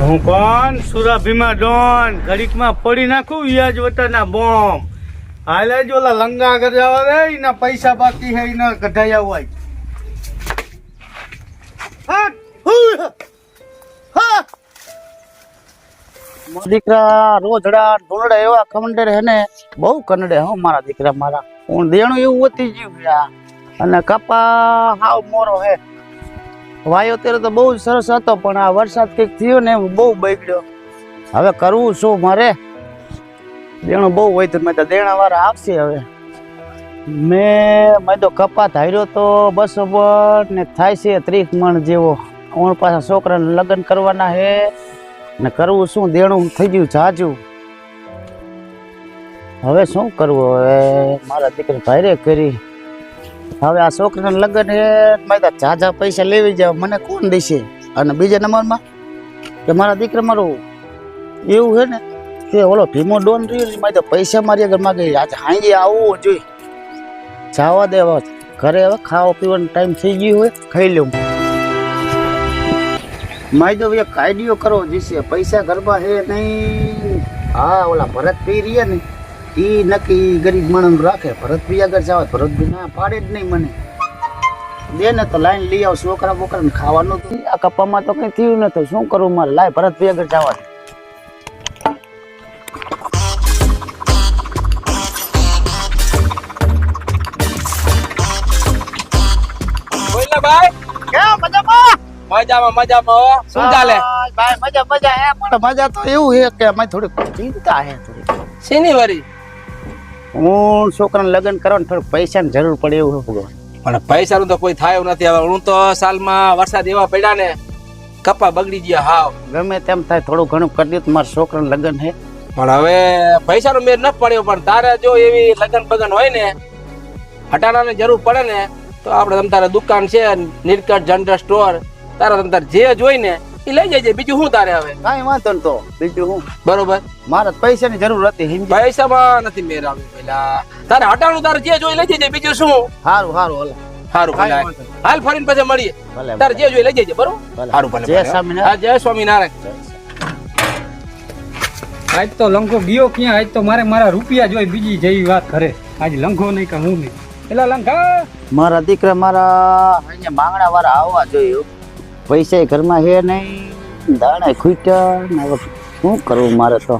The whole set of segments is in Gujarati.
હું કોણ? સુરાભીમાં ડોન. ઘડીકમાં પડી નાખું વ્યાજ વટાના બોમ્બ. હાલે જ ઓલા લંગા ગજાવા રે, એના પૈસા બાકી હે, એના કઢાયા હોય! દીકરા રોજડા ઢોલડા એવા કમંડર હે ને, બહુ કનડે હો મારા દીકરા મારા. હું દેણું એવું વતી ગયું અને કપા હાવ મોરો હે. વાયો અત્યારે તો બહુ સરસ હતો, પણ આ વરસાદ કંઈક થયો ને બહુ બગડ્યો. હવે કરવું શું મારે? દેણું બહુ હોય તો મેં તો દેણા વાળા આપશે હવે. મેં મેં તો કપાત હાર્યો તો બસો પણ ને થાય છે ત્રીસ મણ જેવો. ઓણ પાછા છોકરાને લગ્ન કરવાના હે. ને કરવું શું? દેણું થઈ ગયું જાજુ. હવે શું કરવું? હવે મારા દીકરી ભાઈરે કરી. હવે આ છોકરાને લગ્ન હે મેં તો ઝાઝા પૈસા લેવી જાય મને કોણ દેશે? અને બીજા નંબરમાં કે મારા દીકરા મારું એવું છે ને કે ઓલો ભીમો ડોન રહ્યો ને મેં તો પૈસા મારી આગળ માગે, આજે હાંજે આવવું જોઈએ. જવા દેવા ઘરે હવે ખાવા પીવાનો ટાઈમ થઈ ગયો હોય, ખાઈ લઉં. માય તો એક આઈડિયો કરવો જોઈશે, પૈસા ગરબા હે નહીં? હા, ઓલા ભરત પી રહ્યા ને ઈ નક્કી ગરીબ માણસ રાખે. ભરત પી આગળ જાવ ભરત બી ના પાડે જ નહીં મને. દે ને તો લાઈન લઈ આવ છોકરા બોકરા ને ખાવાનું તો આ કપામાં તો કઈ થયું નથી શું કરું મારે? લાય ભરત પી આગળ જવા. ભાઈ. કેમ? મજામાં? મજામાં મજામાં શું ચાલે? ભાઈ મજા મજા. હે પણ મજા તો એવું છે કે અમે થોડી ચિંતા હે થોડી શેની વરી? હું છોકરાને લગ્ન કરવાનું થોડુંક પૈસાની જરૂર પડે એવું ભગવાન. પણ પૈસાનું તો કોઈ થાય એવું નથી હવે. હું તો સાલમાં વરસાદ એવા પડ્યા ને કપા બગડી ગયા હાવ. ગમે તેમ થાય થોડું ઘણું કરી દે તો મારા છોકરાને લગ્ન હે. પણ હવે પૈસાનો મેર ન પડ્યો પણ તારે જો એવી લગ્ન બગન હોય ને હટાણાની જરૂર પડે ને તો આપણે તમ તારે દુકાન છે નીલકંઠ જનરલ સ્ટોર તારા તમ તારે જે જોઈ ને લઈ જજે બીજું શું તારે હવે? કાંઈ વાંધો તો બીજું હું. બરોબર. મારા તો પૈસાની જરૂર હતી પૈસામાં નથી મેર આવ્યો પેલા તારે હટાણું તારે જે જોઈ લઈ જજે બીજું શું? સારું સારું હાલ. સારું ભલે. હાલ ફરીને પછી મળીએ. તારે જે જોઈ લઈ જજે બરોબર? સારું ભલે જય સ્વામિનારાયણ. જય સ્વામિનારાયણ. આજ તો લંઘો ગયો ક્યાં? આજ તો મારે મારા રૂપિયા જોઈ બીજી જેવી વાત કરે આજ લંઘો નહીં કે હું નહીં. પેલા લંઘા મારા દીકરા મારા અહીંયા માંગણા વાળા આવવા જોયું પૈસા ઘરમાં હે નહીં દાણા ખૂટ્યા ને શું કરવું મારે તો?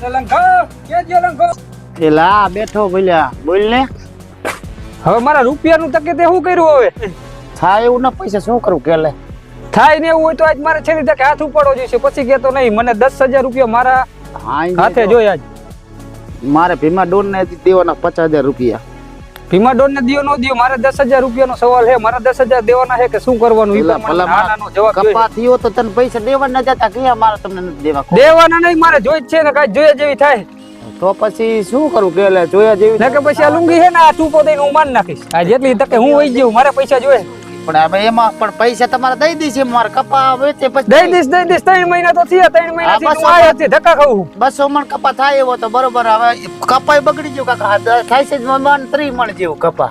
પેલા લા બેઠો બોલ્યા બોલ ને. હવે મારા રૂપિયાનું તકે તે શું કર્યું હવે? થાય એવું ના પૈસા શું કરું કે લે? થાય ને એવું હોય તો આજ મારે છેલ્લી તકે હાથ ઉપાડવો જોઈશે પછી કેતો નહીં. મને દસ હજાર રૂપિયા મારા હાથે જોઈ આજ મારે ભીમા ડોન ને દેવાના પચાસ હજાર રૂપિયા. ભીમા ડોન ને દિયો નો દિયો મારે દસ હજાર રૂપિયાનો સવાલ છે. મારે દસ હજાર દેવાના છે કે શું કરવાનું. કપા થયો તો તને પૈસા દેવા ન જતા ક્યાં મારે તમને નથી દેવા દેવાના નહીં મારે જોઈ જ છે ને કાંઈ જોયા જેવી થાય. તો પછી શું કરું કે જોયા જેવી કે પછી આ લુંગી છે ને આ ચૂપો દઈને હું માન નાખીશ. આ જેટલી તકે હું વહી જઉં મારે પૈસા જોઈએ. પણ હવે એમાં પણ પૈસા તમારે દઈ દઈશ મારે કપા વેચે પછી દઈ દઈશ દઈ દઈશ. ત્રણ મહિના તો થયા ત્રણ મહિના બસ હું આયા છે ધક્કા ખાવું બસો મણ કપા થાય એવો તો બરોબર હવે કપા બગડી ગયું કાકા. થાય છે મણ ત્રી મણ જેવું કપા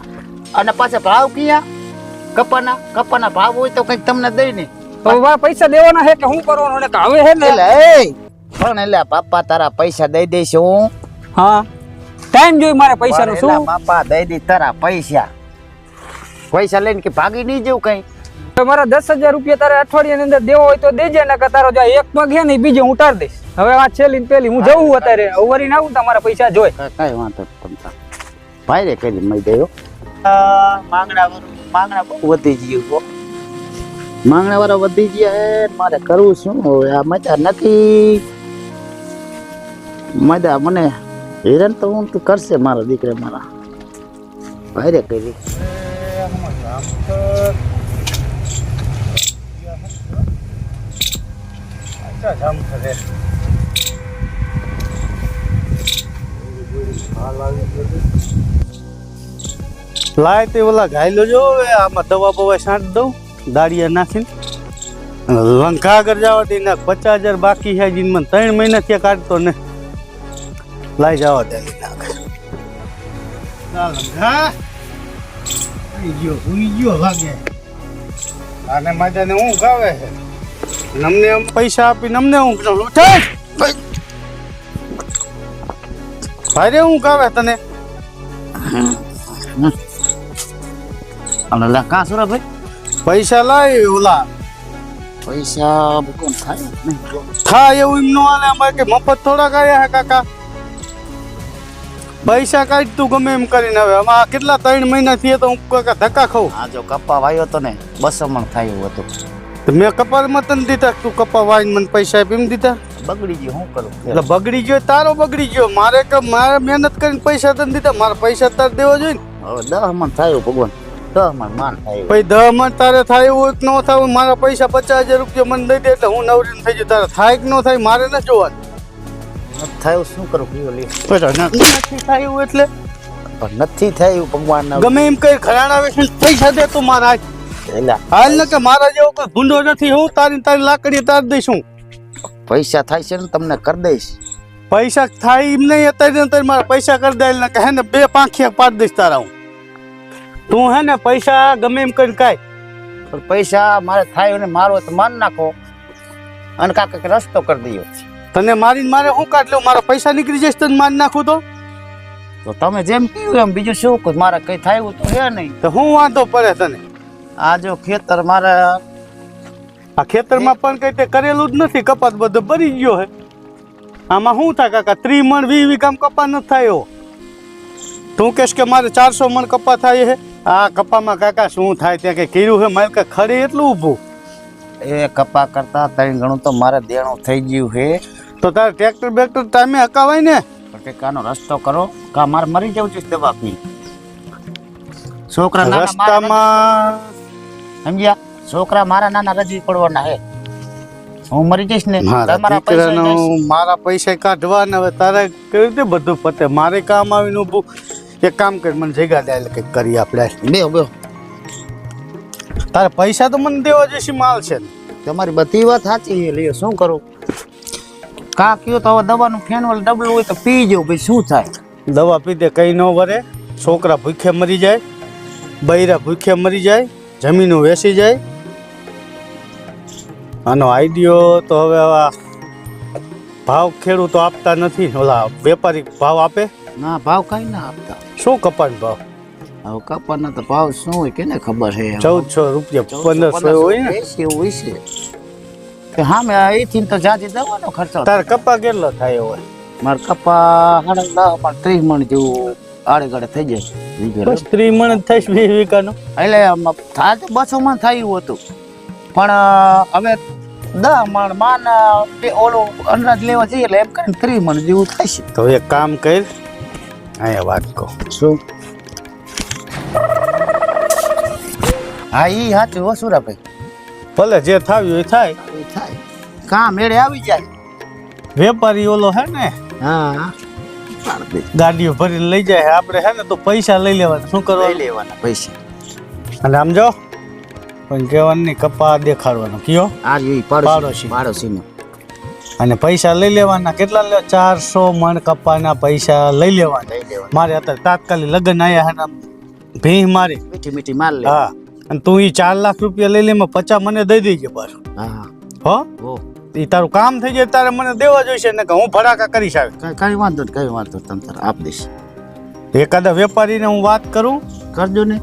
અને પાછા ભાવ ક્યાં? કપાના કપાના ભાવ હોય તો કંઈક તમને દઈ ને. તો વા પૈસા દેવાના હે કે હું કરવાનું ને હવે હે ને? એટલે પણ એટલે પાપા તારા પૈસા દઈ દઈશ હું. હા. ટાઈમ જોઈ મારે પૈસાનો શું? પાપા દઈ દઈ તારા પૈસા. પૈસા લઈને કે ભાગી નહીં જવું કઈ? તો મારા દસ હજાર રૂપિયા તારે અઠવાડિયાની અંદર દેવો હોય તો દેજે ને કે તારો જો એક પગ છે ને બીજો હું ઉતાર દઈશ. હવે આ છેલ્લી ને પેલી હું જવું અત્યારે ઉભરી ના આવું તમારા પૈસા જોઈ કઈ વાંધો નહીં તમતા ભાઈ રે કરી મય દેયો માંગણા વાળું માંગણા બહુ વધી ગયું હો. માંગણા વાળા વધી ગયા હે મારે કરવું શું? હવે આ મજા નથી. મજા મને હેરાન તો હું કરશે મારા દીકરા મારા. ભાઈ રે કરી. લાય તે ઓલા ઘાયલો જો, હવે આમાં દવા બવા છાંટ દઉં, દાળિયા નાખીને. લંકા આગળ જવા પચાસ હજાર બાકી છે જીન મને ત્રણ મહિના ત્યાં કાઢતો ને. લાઈ જવા દે નાખ. લંકા ગયો ભૂલી ગયો લાગે આને માજાને હું ગાવે છે. નમને આમ પૈસા આપીને અમને હું ભાઈ! ભાઈ હું કાવે તને. અને લા કાં સુરા ભાઈ? પૈસા લાય ઓલા. પૈસા થાય થાય એવું એમ નો આલે અમારે કે મફત થોડા આયા હે કાકા. પૈસા કાઢ તું ગમે એમ કરીને હવે. આમાં કેટલા ત્રણ મહિના થયા તો હું કાકા ધક્કા ખાઉં? આ જો કપ્પા વાયો તો ને બસો મણ થાય હતું. તો મેં કપાળમાં તને દીધા તું કપા વાઈને મને પૈસા આપી એમ દીધા? બગડી ગયો હું કરું? એટલે બગડી ગયો તારો બગડી ગયો. મારે કે મારે મહેનત કરીને પૈસા તને દીધા મારા પૈસા તારે દેવા જોઈએ ને. હવે દહ મણ થાય ભગવાન. દહ મણ માન થાય. ભાઈ દહ મણ તારે થાય એવું ન થાય મારા પૈસા પચાસ હજાર રૂપિયા મને દઈ દે એટલે હું નવરી થઈ જઉં તારે થાય કે ન થાય મારે ન જોવાનું. થાય શું કરું? કયો લે. નથી થાય એટલે? નથી થાય ભગવાન ગમે એમ કઈ ઘરાણા વેચીને પૈસા દે તું મારા એલા. હાલ ને કે મારા જેવો કોઈ ભૂંડો નથી હું તારી તારી લાકડી તાર દઈશું. પૈસા થાય છે ને તમને કરી દઈશ. પૈસા થાય એમ નહીં અત્યારે અત્યારે મારા પૈસા કરી દે ને કે હે ને બે પાંખિયા પાડી દઈશ તારા હું. તું હે ને પૈસા ગમે એમ કરીને કાંઈ પણ પૈસા મારે થાય ને મારો તો માન નાખો. અને કંઈક રસ્તો કરી દઈએ. તને મારીને મારે શું કાઢ લઉં? મારા પૈસા નીકળી જશે તને મારી નાખું તો? તો તમે જેમ કહ્યું એમ બીજું શું? કહું મારે કઈ થાય તો હે નહીં. તો હું વાંધો પડે તને? આ જો ખેતર મારે આ ખેતરમાં પણ કઈ તે કરેલું જ નથી. કપાસ બધો ભરી ગયો હે. આમાં શું થાય કાકા? ત્રી મણ વી વી કામ કપા ન થાય. તું કહેશ કે મારે ચારસો મણ કપા થાય હે. આ કપામાં કાકા શું થાય? ત્યાં કઈ કર્યું હે? મારે કાંઈ ખરી એટલું ઊભું. એ કપા કરતા ત્રણ ગણું તો મારે દેણું થઈ ગયું હે. તો તારે ટ્રેક્ટર બેક્ટર ટાઈમે હકાવાય ને? પણ કંઈક આનો રસ્તો કરો કા મારે મરી જવું છે દવા પી છોકરા નાના રસ્તામાં સમજ્યા? છોકરા મારા નાના રજી પડવાના હે. હું મરી જઈશ ને મારા તમારા પૈસા મારા પૈસા કાઢવાના હવે તારે કેવી રીતે બધું પતે? મારે કામ આવીને ઊભું. એક કામ કરી મને જગ્યા દે એટલે કંઈક કરી આપણે બેહો બેહો તારે પૈસા તો મને દેવા જશે માલ છે ને. તમારી બધી વાત સાચી લ્યો શું કરું? કા કયો તો હવે દવાનું ફેનવલ ડબલું હોય તો પી જો ભાઈ શું થાય? દવા પીતે કઈ ન વરે. છોકરા ભૂખે મરી જાય બૈરા ભૂખે મરી જાય જમીનો વેસી જાય. આનો આઈડિયો તો હવે આ ભાવ ખેડૂતો આપતા નથી. ઓલા વેપારી ભાવ આપે. ના ભાવ કઈ ના આપતા. શું કપાણ ભાવ? હવે કપાના તો ભાવ શું હોય કેને ખબર છે? ચૌદસો રૂપિયા પંદરસો હોય ને? એવું હોય છે. કે હા મેં અહીંથી તો જાજી દવાનો ખર્ચો તારે કપા કેટલો થાય હોય મારે કપા સાડા દસ પણ ત્રીસ મણ જેવું આડે ગળે થઈ જાય. બસ ત્રીસ મણ થઈશ વીસ વીઘાનો. એટલે થાય તો બસો મણ થાય એવું હતું. પણ હવે દસ મણ માન ઓલું અનાજ લેવા જઈએ એટલે એમ કરીને ત્રીસ મણ જેવું થાય તો એક કામ કર અહીંયા વાત કહું. શું? હા એ સાચું હો સુરાભાઈ. ભલે જે થાવ્યું એ થાય. એ થાય. કા મેળે આવી જાય. વેપારી ઓલો હે ને હા. ગાડીઓ ભરીને લઈ જાય આપણે હે ને તો પૈસા લઈ લેવાના. શું લઈ કરવાનું લેવાના પૈસા. અને આમ જો પણ કહેવાની કપા દેખાડવાનો. કયો? આ પાડોશી. પાડોશી. પાડોશીનો. અને પૈસા લઈ લેવાના. કેટલા લે? ચારસો મણ કપાના પૈસા લઈ લેવાના. લઈ મારે અત્યારે તાત્કાલિક લગ્ન આયા હે ને આમ ભીહ મારી. મીઠી મીઠી માલ લે. હા. અને તું એ ચાર લાખ રૂપિયા લઈ લે એમાં પચાસ મને દઈ દેજે પાછું. હા હો. એ તારું કામ થઈ જાય તારે મને દેવા જોઈશે ને કે હું ભડાકા કરીશ આવે. કઈ વાંધો કઈ વાંધો તમ તારે આપ દઈશ. એકાદા વેપારીને હું વાત કરું? કરજો ને.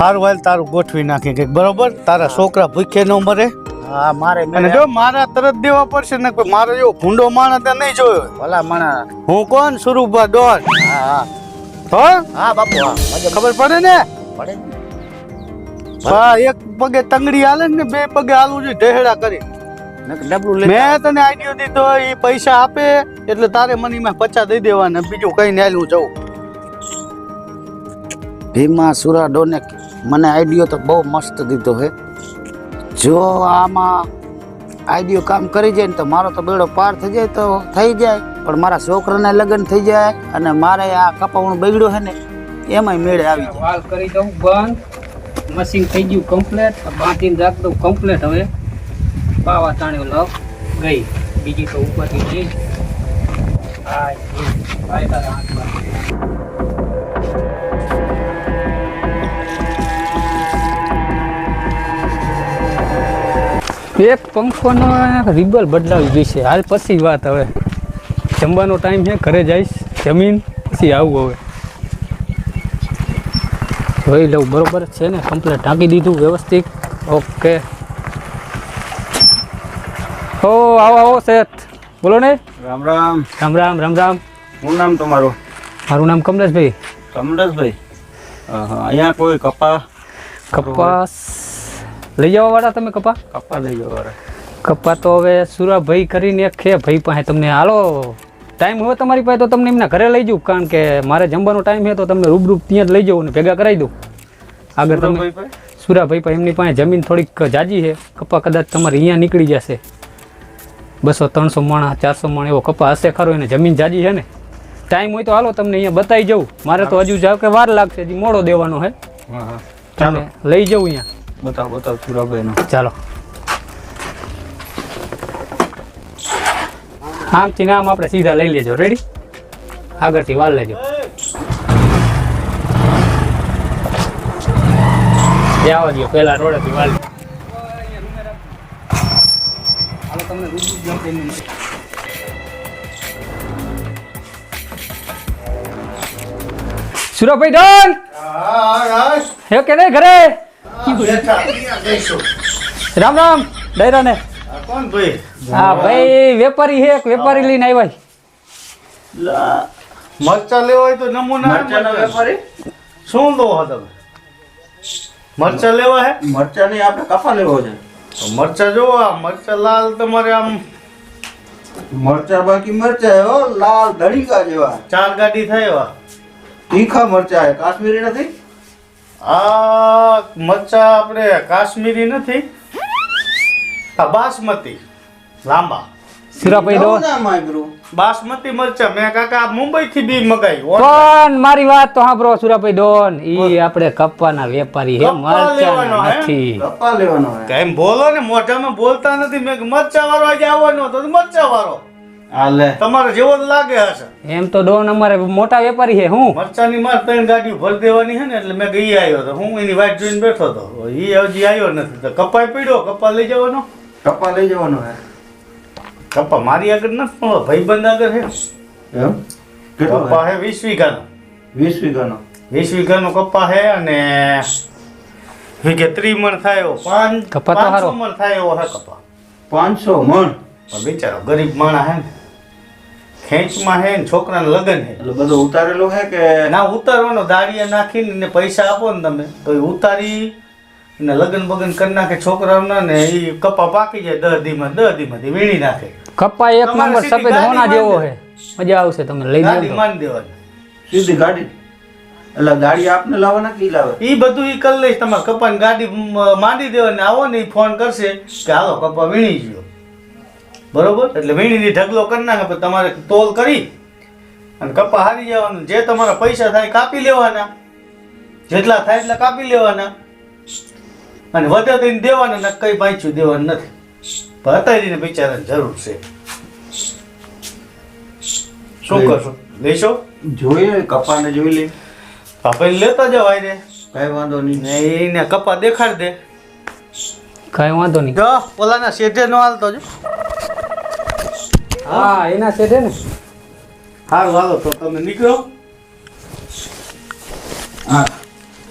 હારું હાલ તારું ગોઠવી નાખી કે બરોબર? તારા છોકરા ભૂખે ન મરે? હા મારે અને જો મારા તરત દેવા પડશે ને કોઈ મારો એવો ભૂંડો માણસ ત્યાં નહીં જોયો ભલા મણા હું કોણ? સુરુભા ડોન હા હા. હો? હા બાપુ હા ખબર પડે ને? પડે હા એક પગે તંગડી હાલે ને બે પગે હાલવું જોઈએ ઢેહડા કરી. મેં તને આઈડિયો દીધો એ પૈસા આપે એટલે તારે મને એમાં પચાસ દઈ દેવાના બીજું કઈ ને હું જવું ભીમા સુરા ડોને મને આઈડિયો તો બહુ મસ્ત દીધો હે. જો આમાં આઈડિયો કામ કરી જાય ને તો મારો તો બેડો પાર થઈ જાય તો થઈ જાય પણ મારા છોકરાને લગ્ન થઈ જાય અને મારે આ કપાવણું બગડ્યું હે ને એમાંય મેળે આવી જાય વાલ કરી દઉં બંધ. મશીન થઈ ગયું કમ્પ્લેટ બાંધીને રાખ દઉં કમ્પ્લેટ હવે. પાવા તાણે લવ. ગઈ. બીજી તો ઉપરથી છે. આ એક પંખોનો રિબલ બદલાવી જોઈશે હાલ પછી વાત હવે. જમવાનો ટાઈમ છે. ઘરે જઈશ. જમીન, પછી આવું હવે. જોઈ લઉં બરોબર છે ને? કમ્પ્લેટ ઢાંકી દીધું વ્યવસ્થિત. ઓકે ઓ આવો આવો શેઠ. બોલો ને? રામ રામ. રામ રામ રામ રામ. શું નામ તમારું? મારું નામ કમલેશભાઈ. કમલેશભાઈ? અહીંયા કોઈ કપા કપાસ. લઈ જવા વાળા તમે કપા? કપા લઈ જવા વાળા. કપા તો હવે સુરાભાઈ કરીને એક છે ભાઈ પાસે તમને. હાલો. ટાઈમ હોય તમારી પાસે તો તમને એમના ઘરે લઈ જાઉં કારણ કે મારે જમવાનો ટાઈમ છે તો તમને રૂબરૂ ત્યાં જ લઈ જાઉં ને ભેગા કરાવી દઉં. આગળ તમે સુરાભાઈ પાસે? એમની પાસે જમીન થોડીક જાજી છે. કપા કદાચ તમારે અહીંયા નીકળી જશે. બસો ત્રણસો માણા ચારસો માણ એવો કપા હશે ખરો એને જમીન જાજી છે ને. ટાઈમ હોય તો હાલો તમને અહીંયા બતાવી જવું મારે તો હજુ જાવ કે વાર લાગશે હજી મોડો દેવાનો હા ચાલો. લઈ જવું અહીંયા. બતાવો બતાવો સુરાભાઈનો. ચાલો. આમથી નામ આપણે સીધા લઈ લેજો. રેડી આગળથી વાલ લેજો. આવવા દો પેલા રોડેથી વાલ. સુરભાઈ ડોન! હે કે નહીં ઘરે? રામ રામ ડાયરા ને કોણ ભાઈ? હા ભાઈ વેપારી હે એક વેપારી લઈને આવ્યા. મરચા લેવા હોય તો નમૂના વેપારી? શું લો હો તમે? મરચા લેવા હે? મરચા નહીં આપણે કપા લેવો છે. મરચા જોવો આ મરચા લાલ તમારે આમ મરચા બાકી મરચા હો લાલ ધડીકા જેવા. ચાર ગાડી થાય એવા. તીખા મરચા હે કાશ્મીરી નથી? આ મરચા આપણે કાશ્મીરી નથી. બાસમતી. લાંબા. નામ. બાસમતી મરચા. મેં કાકા મુંબઈ થી બી મગાઈ. પણ મારી વાત તો સાંભળો સુરાભાઈ ડોન ઈ આપણે કપ્પાના વેપારી હે કપ્પા લેવાનો મરચાના હે? નથી. કપા લેવાનો કેમ બોલો ને મોઢામાં બોલતા નથી. મેં મરચા વાળો આજે આવવાનો તો મરચા વાળો તમારે જેવો જ લાગે હશે. એમ તો ડોન અમારે મોટા વેપારી છે હું? મરચાની માર ત્રણ ગાડી ભરી દેવાની છે ને એટલે મેં ગઈ આવ્યો તો. હું એની વાત જોઈને બેઠો હતો. એ હજી આવ્યો નથી. તો કપાઈ પડ્યો કપા લઈ જવાનો? કપા લઈ જવાનો હે. કપા? મારી આગળ ના પણ ભાઈબંધ આગળ છે એમ? કેટલો કપા હે હે? વીસ વીઘાનો. વીસ વીઘાનો. વીસ વીઘાનો કપા હે અને વીઘે ત્રી મણ થાય પાંચ કપા તો પાંચસો હારો. મણ થાય એવો હે કપા. પાંચસો મણ? પણ બિચારો ગરીબ માણસ હે ને. ખેંચમાં હે ને છોકરાને લગન હે. એટલે બધું ઉતારેલું હે કે ના ઉતારવાનો દાળિયા નાખીને પૈસા આપો ને તમે. તો ઉતારી ને લગન બગન કરી નાખે છોકરાઓના ને એ કપા પાકી જાય દહ દીમાં દહ દીમાંથી વીણી નાખે. કપા એક નંબર સફેદ હોના જેવો છે મજા આવશે તમને લઈ ગાડી માન દેવાની. સીધી ગાડી? એટલે ગાડી આપને લાવવાના કે ઈ લાવે? એ બધું એ કરી લઈશ. તમારે કપાની ગાડી માંડી માંડી દેવાની આવો ને એ ફોન કરશે કે હાલો કપા વીણી ગયો. બરોબર? એટલે વીણીની ઢગલો કરી નાખે તમારે તોલ કરી અને કપા હારી જવાનું. જે તમારા પૈસા થાય કાપી લેવાના. જેટલા થાય એટલા કાપી લેવાના. અને વધે તો એને દેવાના ને કઈ પાછું દેવાનું નથી. ભતારીને બિચારાને જરૂર છે. શું કરશો? લેશો? જોઈએ કપાને જોઈ લે. આપણે લેતા જવાય રે કઈ વાંધો નહીં. ને એને કપા દેખાડ દે. કઈ વાંધો નહીં. જો ઓલાના શેઠે નો હાલતો જો. હા એના શેઠે ને. હારું હાલો તો તમે નીકળો.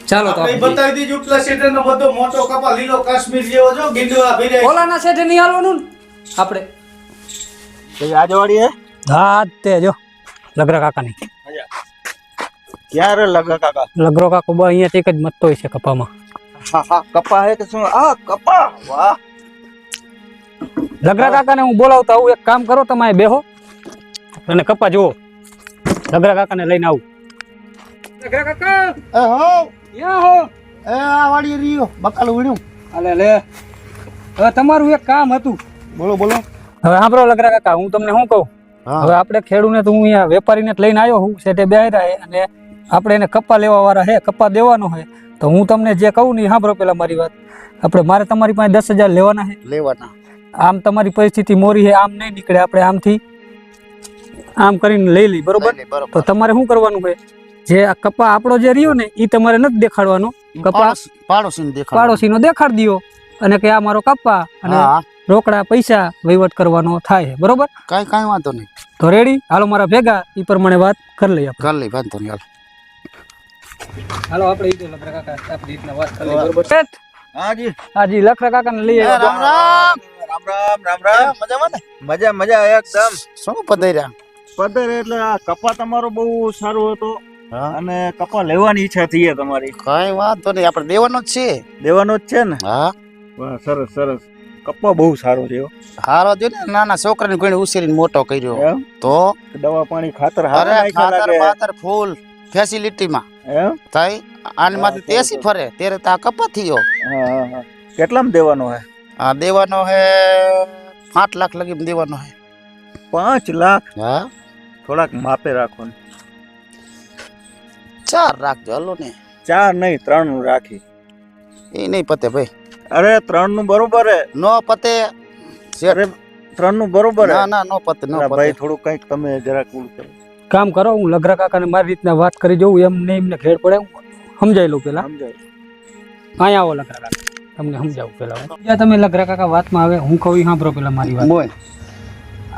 ચાલો તો બતાવી દીધું ઉપલા નો બધો મોટો કપા લીલો કાશ્મીર જેવો જો ગીંડવા ભીરે ઓલાના સેટરની હાલવાનું આપણે. આપણે આજવાડી હે? હા તે જો લગરા કાકાની. ક્યારે લગા કાકા? લગરો કાકો બા અહીંયા એક જ મતતો હોય છે કપામાં. હા હા કપા હે કે શું? આ કપા! વાહ! લગરા કાકાને હું બોલાવતા હું એક કામ કરો તમે બેહો. અને કપા જુઓ. લગરા કાકાને લઈને આવું. લગરા કાકા. એ હો. ક્યાં હો. એ આ વાળી રહ્યો. બકાલું વીણ્યું. અલે લે. હવે તમારું એક કામ હતું. બોલો બોલો. હવે સાંભળો લગરા કાકા હું તમને શું કહું? હવે આપણે ખેડૂને તો હું અહીંયા વેપારીને જ લઈને આવ્યો હું સેટે બેહ્યા હે અને આપણે એને કપ્પા લેવા વાળા હે કપ્પા દેવાનો હે તો હું તમને જે કહું ને સાંભળો પેલા મારી વાત. આપણે મારે તમારી પાસે દસ હજાર લેવાના હે લેવાના. આમ તમારી પરિસ્થિતિ મોરી હે આમ નહીં નીકળે. આપણે આમથી આમ કરીને લઈ લઈ બરોબર. તો તમારે શું કરવાનું છે? જે આ કપા આપણો જે રહ્યો ને એ તમારે નથી દેખાડવાનો. કપા પાડોશી પાડોશી નો પાડોશીનો દેખાડ દો અને કે આ મારો કપા અને રોકડા પૈસા વહીવટ કરવાનો થાય છે બરોબર? કાંઈ કાંઈ વાંધો નહીં. તો રેડી હાલો મારા ભેગા એ પ્રમાણે વાત કરી લઈએ કરી લઈ વાંધો નહીં હાલો. હાલો આપણે ઈ લખરા કાકા આપણી રીતના વાત કરી લઈએ બરોબર. શેઠ, હાજી હાજી લખરા કાકાને લઈ આવ્યા. રામ રામ. રામ રામ રામ રામ. મજામાં ને? મજા મજા એકદમ. શું પધાર્યા? પધારે એટલે આ કપા તમારો બહુ સારો હતો. અને કપા લેવાની ઈચ્છા થઈ તમારી? કઈ વાંધો નહીં આપણે દેવાનો જ છે. દેવાનો જ છે ને? હા. સરસ સરસ. કપા બહુ સારો રહ્યો સારો જો ને નાના છોકરાને કોઈ ઉછેરીને મોટો કર્યો. તો? દવા પાણી ખાતર અરે ખાતર ખાતર ફૂલ ફેસિલિટીમાં થાય આની માથે તેસી ફરે ત્યારે તો આ કપા થયો. કેટલામાં દેવાનો હે? આ દેવાનો હે પાંચ લાખ લગી દેવાનો હે. પાંચ લાખ? હા. થોડાક માપે રાખો ને. ચાર રાખજો હલો ને. ચાર નહીં ત્રણનું રાખી. એ નહીં પતે ભાઈ. અરે ત્રણનું બરોબર હે. નો પતે. અરે ત્રણનું બરોબર હે. ના ના નો પતે નો પતે. ભાઈ થોડું કંઈક તમે જરાક કુલ કરો. કામ કરો હું લગરા કાકાને મારી રીતના વાત કરી જોઉં એમ નહીં એમને ઘેર પડે. હું સમજાઈ લઉં પેલા. સમજાય. અહીંયા આવો લગરા કાકા. તમને સમજાવું પેલા જ્યાં તમે લગરા કાકા વાતમાં આવે? હું કહું સાંભળો પેલા મારી વાત. મોય.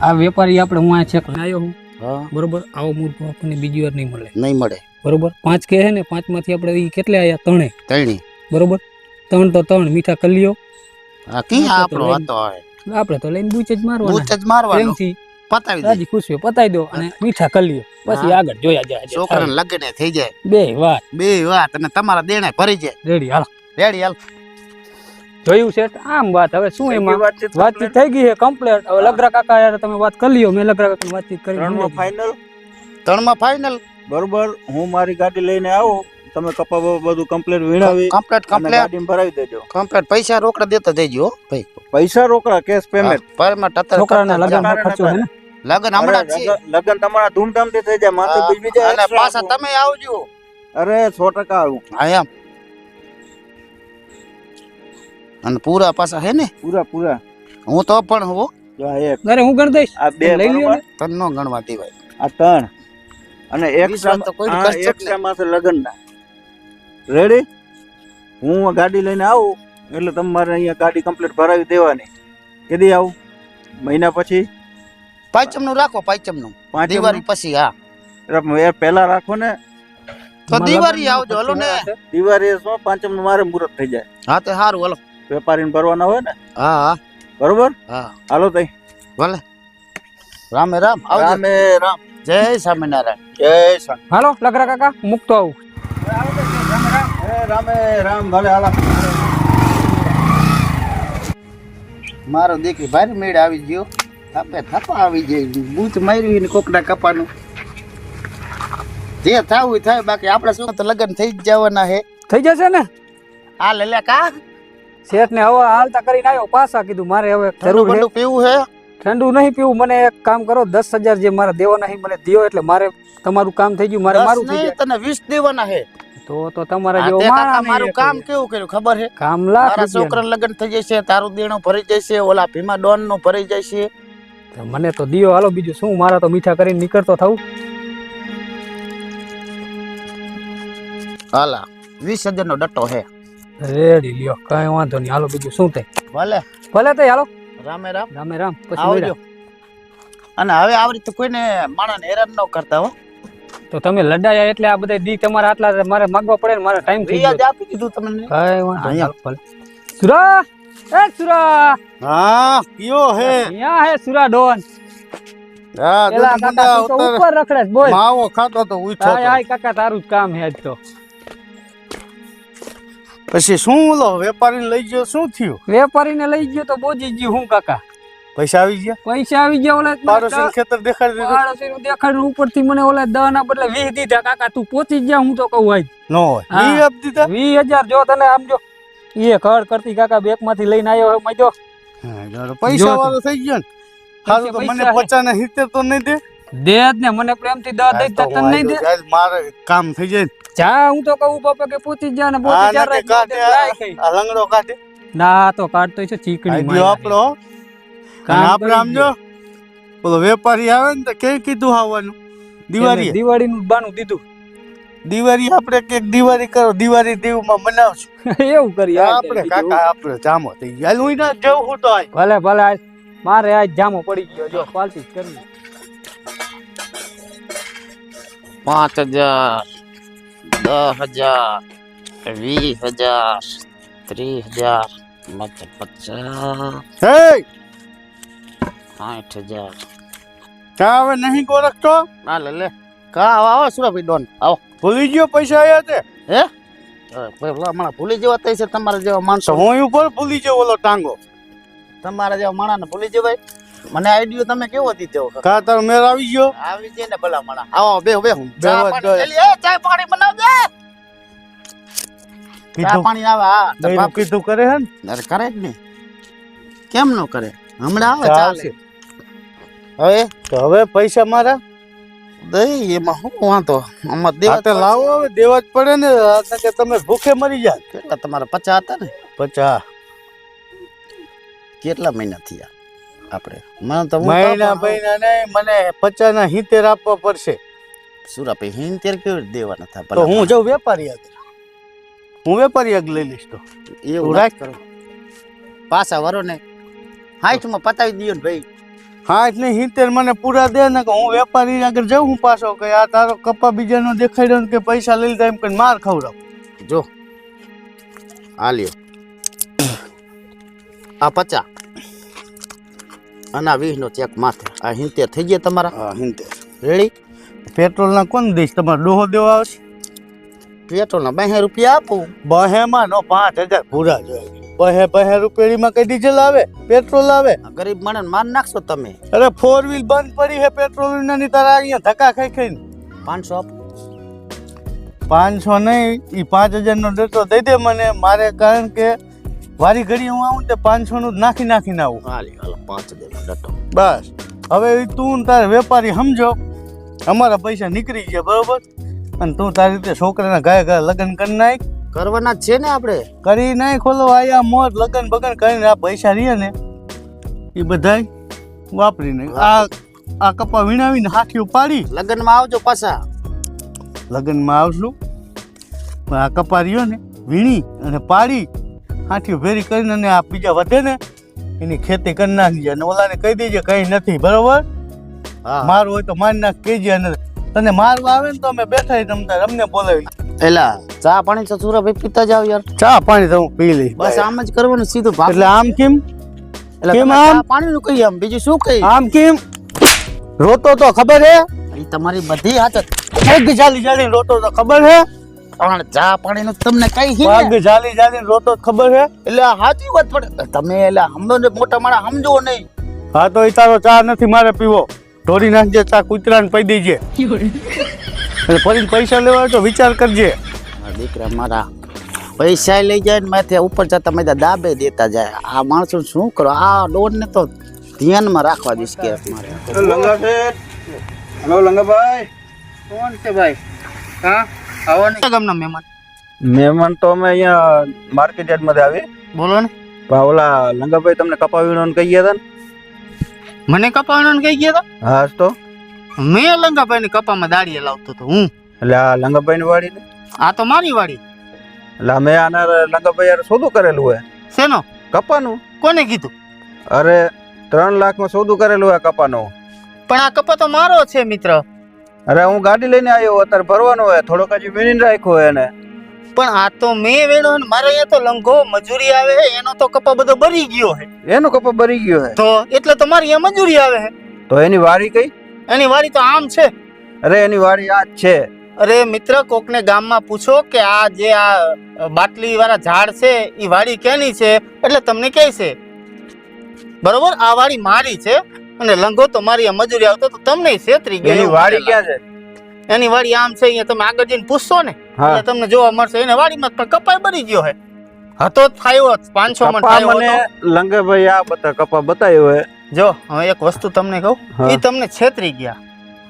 આ વેપારી આપણે હું અહીંયા ચેક આવ્યો હું. હા. બરોબર? આવો મૂળ આપણને બીજી વાર નહીં મળે. નહીં મળે. બરોબર? પાંચ કે છે ને પાંચમાંથી આપણે એ કેટલે આવ્યા ત્રણે. તણી બરોબર? ત્રણ તો ત્રણ મીઠા કલિયો આપણે તો લઈને બૂચ જ બૂચ જ મારવાનો. પતાવી રાજી ખુશીઓ પતાવી દો અને મીઠા કલિયો પછી આગળ જોયા જાય છોકરાને લગ્ન થઈ જાય. બે વાત. બે વાત અને તમારા દેણે ભરી જાય. રેડી હાલ. રેડી હાલ. જોયું છે? આમ વાત. હવે શું એમાં? વાતચીત વાતચીત થઈ ગઈ છે કમ્પ્લેટ હવે લગરા કાકા યાર તમે વાત કરી લ્યો. મેં લગરા કાકા વાતચીત કરી ત્રણમાં સમજાવી. ફાઇનલ ત્રણમાં ફાઇનલ બરોબર હું મારી ગાડી લઈને આવું તમે કપા બધું કમ્પ્લેટ વીણાવી કમ્પ્લેટ કમ્પ્લેટ ગાડીમાં ભરાવી દેજો. કમ્પ્લેટ પૈસા રોકડા દેતા જઈજો ભાઈ. પૈસા રોકડા કેશ પેમેન્ટ પરમેન્ટ અત્યારે છોકરાના લગન ખર્ચો હે? લગન હમણાં છે. લગન તમારા ધૂમધામથી થઈ જાય માથે બીજી જાય અને પાછા તમે આવજો. અરે સો ટકા આવું. હા એમ. અને પૂરા પાછા હે ને? પૂરા પૂરા. હું તો પણ હું. જો એક. અરે હું ગણ દઈશ. આ બે લઈ લ્યો તન નો. ગણવા. દેવાય આ ત્રણ. અને એક. એક્સ્ટ્રા માસે લગનના રેડી હું ગાડી લઈને આવું એટલે તમારે અહીંયા ગાડી કમ્પ્લીટ ભરાવી દેવાની. કેદી આવું? મહિના પછી? પાંચમનું રાખો પાંચમનું દિવાળી પછી હા. એ પહેલા રાખો ને. તો દિવાળી આવજો હલો ને. દિવાળી શું? પાંચમનું મારે મુહૂર્ત થઈ જાય. હા તો સારું હલો. વેપારીને ભરવાના હોય ને? હા હા. બરોબર? હા. હાલો તઈ. ભલે. રામે રામ રામે રામ. જય સ્વામિનારાયણ જય સ્વામી હાલો લગરા કાકા મૂકતો આવું. રામે રામ ભલે હાલા મારો દીકરી ભારે મેળ આવી ગયો. થાપે થાપા આવી જાય બૂચ માર્યું ને કોકડા કપાનું. જે થાવું થાય બાકી આપણે શું? તો લગ્ન થઈ જ જવાના હે. થઈ જશે ને? હાલ લે લે કા? શેઠ ને હવે હાલતા કરીને આવ્યો પાછા કીધું મારે હવે જરૂર પીવું હે? ઠંડુ નહીં પીવું મને એક કામ કરો દસ હજાર જે મારા દેવાના નહીં મને દિયો એટલે મારે તમારું કામ થઈ ગયું મારે મારું થઈ ગયું તને વીસ દેવાના હે. તો તો તમારા જેવો મારું કામ કેવું કર્યું ખબર હે? કામ લાખ. છોકરાનું લગ્ન થઈ જશે તારું દેણું ભરી જશે ઓલા ભીમા ડોનનું ભરી જશે. તો મને તો દિયો હાલો બીજું શું મારા તો મીઠા કરીને નીકળતો થવું હાલા વીસ હજાર નો ડટ્ટો હે. રેડી લ્યો કઈ વાંધો નહીં. હાલો બીજું શું થાય ભલે. ભલે તે હાલો. રામે રામ. રામે રામ. પછી આવજો. અને હવે આવી રીતે કોઈને માણસને હેરાન ન કરતા હો. તો તમે લડાયા એટલે આ બધા દી તમારા આટલા મારે માંગવા પડે ને મારે ટાઈમ થઈ ગયો. આપી દીધું તમને કાંઈ વાંધો અહીંયા. સુરા! એ સુરા! હા કયો હે. અહીંયા હે સુરા ડોન. હા તું તો ઉપર રખડે બોલ. માવો ખાતો તો ઉઠો હાય હાય કાકા તારું જ કામ હે આજ તો. પછી શું ઓલો વેપારી લઈ ગયો શું થયું? વેપારીને લઈ ગયો તો બોજી ગયું હું કાકા? પૈસા આવી ગયા? પૈસા આવી ગયા ઓલા પાડોશી ખેતર દેખાડી દીધું? પાડોશીનું દેખાડ્યું ઉપરથી મને ઓલા દવા ના બદલે વીસ દીધા. કાકા તું પહોંચી જ હું તો કહું આજ. ન હોય. હા. દીધા? જો તને આમ જો એ કળ કરતી કાકા બેંકમાંથી લઈને આવ્યો મજો. પૈસા વાળો થઈ ગયો ને. તો મને હે. પચાસ ને સિત્તેર તો નહીં દે. દે જ ને મને પ્રેમથી દવા દઈ તો તને નહીં દે. મારે કામ થઈ જાય. જા હું તો કહું બાપા કે પૂછી જ ને આ જા રે લંગડો કાઢે. ના તો કાઢતો છે ચીકણી માં આપણો આપણે આમ જો. પેલો વેપારી આવે ને તો કે કીધું આવવાનું? દિવાળી દિવાળી નું બાનું દીધું. દિવાળી આપણે કે દિવાળી કરો દિવાળી દીવમાં મનાવશું. એવું કરી આપણે કાકા આપણે જામો થઈ ગયા. હું ના જવું હું તો આય. ભલે ભલે આજ મારે આજ જામો પડી ગયો. જો પાલતી કરી. પાંચ હજાર. દસ હજાર વીસ હજાર ત્રીસ હજાર પચાસ સાઠ હજાર ચા હવે નહીં ગોરખતો ના લે લે કા આવો આવો સુરાભાઈ ડોન આવો ભૂલી ગયો પૈસા આવ્યા તે? હે? હમણાં ભૂલી જવા થાય છે તમારા જેવા માણસો. હું ઉપર ભૂલી જવો ઓલો ટાંગો? તમારા જેવા માણસને ભૂલી જવાય મને આઈડિયો તમે કેવો દીધો? કા તારો મેર આવી ગયો? આવી ને ભલા માણા. આવો બે બે ચા બેહો, પાણી. એ ચા પાણી બનાવજે ચા કીધું. પાણી આવે હા તો બાપ- કીધું કરે હે ને. અરે કરે જ ને. કેમ નો કરે? હમણાં આવે ચાલે. હવે? તો હવે પૈસા મારા? દઈ એમાં શું વાંધો? આમાં દેવા હાથે લાવો હવે દેવા જ પડે ને. કે તમે ભૂખે મરી જાય કેટલા તમારા પચાસ હતા ને? પચાસ. કેટલા મહિના થયા? આપણે. મને તો મહિના મહિના નહીં મને પચાસ ના હિતેર આપવા પડશે. શું આપે? હિતેર કેવી દેવાના થાય? તો હું જાઉં વેપારી આગળ. હું વેપારી આગળ લઈ લઈશ તો. એવું રાખ. કરો. પાછા વરો ને. હાઈટમાં પતાવી દયો ને ભાઈ. હા એટલે હિતેર મને પૂરા દે ને કે હું વેપારી આગળ જાઉં હું પાછો કે આ તારો કપા બીજાનો દેખાડ્યો ને કે પૈસા લઈ લીધા એમ કે માર ખવડાવ. જો. આ લ્યો. આ પચા. અને આ વીસ નો ચેક માથે. આ હિંતેર થઈ ગયા તમારા? હા હિતેર. રેડી પેટ્રોલ ના કોણ દઈશ? તમારે ડોહો દેવા આવશે? પેટ્રોલ ના બે રૂપિયા આપું. બહેમાં નો પાંચ હજાર પૂરા જોઈએ બહે બહે રૂપિયામાં કઈ ડીઝલ આવે? પેટ્રોલ આવે? આ ગરીબ માણસ માર નાખશો તમે. અરે ફોર વ્હીલ બંધ પડી છે પેટ્રોલની તારા અહીંયા ધક્કા ખાઈ ખાઈને. પાંચસો આપો. પાંચસો નહીં એ પાંચ હજારનો ડેટો દઈ દે મને. મારે કારણ કે વારી ઘડી હું આવું ને તે પાંચસો નું નાખી નાખીને આવું. હાલી હાલો પાંચ ડટો બસ. હવે તું તારે વેપારી સમજો. અમારા પૈસા નીકળી ગયા બરોબર? અને તું તારી રીતે છોકરાના ગાય ગાય લગ્ન કરી નાખ. કરવાના છે ને આપણે. કરી નાખ ખોલો આયા મોજ લગ્ન બગન કરીને આ પૈસા રહીએ ને. એ બધાય વાપરીને આ આ કપા વીણાવીને હાથીઓ પાડી. લગ્નમાં આવજો પાછા. લગ્નમાં આવશું. પણ આ કપા રહ્યો ને વીણી અને પાડી. હાથીઓ ભેરી કરીને અને આ બીજા વધે ને એની ખેતી કરી નાખજે અને ઓલાને કહી દેજે કઈ નથી બરોબર? મારું હોય તો મારી નાખ કહેજે અને તને મારવા આવે ને તો અમે બેઠા રમતા અમને બોલાવી એલા ચા પાણી તો સુરભ પીતા જાવ યાર. ચા પાણી તો હું પી લઈશ બસ આમ જ કરવાનું સીધું ભાગ. એટલે આમ કેમ? એટલે કેમ આમ? પાણી નું કહી આમ બીજું શું કહી આમ કેમ? રોતો તો ખબર હે? એ તમારી બધી હાથત ચાલી ચાલી રોતો તો ખબર હે? પણ ચા પાણી નું તમને કઈ ને? પગ ચાલી ચાલી રોતો ખબર છે? એટલે સાચી વાત પડે. તમે એટલે સમજો ને મોટા માણસ સમજો નહીં. હા તો એ તારો ચા નથી મારે પીવો. ઢોરી નાખજે ચા કૂતરાને પી દેજે. અને ફરી પૈસા લેવા તો વિચાર કરજે. દીકરા મારા પૈસા લઈ જાય ને માથે ઉપર જતા મેં દાબે દેતા જાય. આ માણસો શું કરો? આ ડોન ને તો ધ્યાનમાં રાખવા દઈશ કે મારે. લંગા હલો લંગાભાઈ. કોણ છે ભાઈ? હા? આવો ને ગામના મહેમાન? મહેમાન તો અમે અહીંયા માર્કેટ યાર્ડમાંથી આવી બોલો ને. પણ ઓલા લંગાભાઈ તમને કપા ને કહી ગયા હતા ને? મને ને કહી ગયા હતા? હા તો? મેં લંગાભાઈ ને કપામાં દાડીએ લાવતો હતો હું. એટલે આ લંગાભાઈની વાડી ને? આ તો મારી વાડી. એટલે મેં આના લંગાભાઈ યાર સોદું કરેલું હોય. શેનો? કપાનું. કોને કીધું? અરે ત્રણ લાખમાં સોદું કરેલું હોય કપાનું. પણ આ કપા તો મારો છે મિત્ર. અરે હું ગાડી લઈને આવ્યો અત્યારે ભરવાનું હોય થોડોક હજી વીણીને રાખ્યો હોય એને. પણ આ તો મેં વેણો ને મારે અહીંયા તો લંઘો મજૂરી આવે હે એનો તો કપા બધો ભરી ગયો હે. એનો કપા ભરી ગયો હે. તો એટલે તો મારી અહીંયા મજૂરી આવે હે. તો એની વાડી કઈ? એની વાડી તો આમ છે. અરે એની વાડી આ જ છે. અરે મિત્ર કોકને ગામમાં પૂછો કે આ જે આ બાટલી વાળા ઝાડ છે એ વાડી કેની છે? એટલે તમને કહે છે. બરોબર? આ વાડી મારી છે. અને લંગો તો મારી મજૂરી આવતો તો તમને છેતરી ગયો એની વાડી ક્યાં છે? એની વાડી આમ છે અહીંયા તમે આગળ જઈને પૂછશો ને એટલે તમને જોવા મળશે. એને વાડીમાં પણ કપાઈ બની ગયો હે. હતો જ થાયો પાંચસો મણ થાયો મને લંગાભાઈ આ બધા કપા બતાવ્યો હે. જો હવે એક વસ્તુ તમને કહું. એ તમને છેતરી ગયા.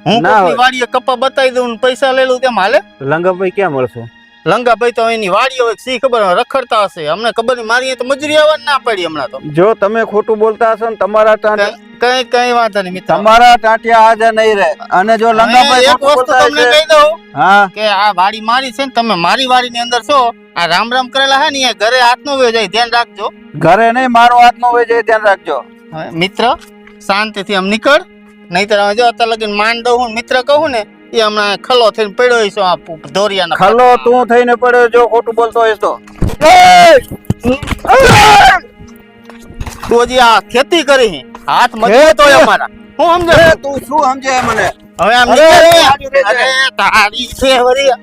હું કોઈની. વાડીએ કપા બતાવી દઉં ને પૈસા લઈ લઉં તેમ હાલે? લંગાભાઈ ક્યાં મળશે? લંગાભાઈ તો એની વાડી હોય સી ખબર રખડતા હશે. અમને ખબર નહીં મારી તો મજૂરી આવવાની ના પડી હમણાં તો. જો તમે ખોટું બોલતા હશો ને તમારા ટાંટિયા કઈ કઈ વાંધો નહીં તમારા ટાંટિયા આજે નહીં રહે. અને જો લંગાભાઈ એક વસ્તુ તમને કહી દઉં હા. કે આ વાડી મારી છે ને તમે મારી વાડી ની અંદર છો. આ રામ રામ કરેલા હે ને એ ઘરે હાથ નો વેજાય ધ્યાન રાખજો. ઘરે નહીં મારો હાથ નો વેજાય ધ્યાન રાખજો. મિત્ર મિત્ર શાંતિથી આમ નીકળ. નહીતર હવે જો અત્યારે લગીને માન દઉં હું મિત્ર કહું ને એ હમણાં ખલો થઈને પડ્યો છે આ દોરિયાના ખલો તું થઈને પડ્યો જો ખોટું બોલતો હોઈશ તો. તું હજી આ ખેતી કરી. હાથ મજે તો અમારા. હું સમજે? તું શું સમજે મને? હવે આમ નીકળ અરે તારી છે વરી.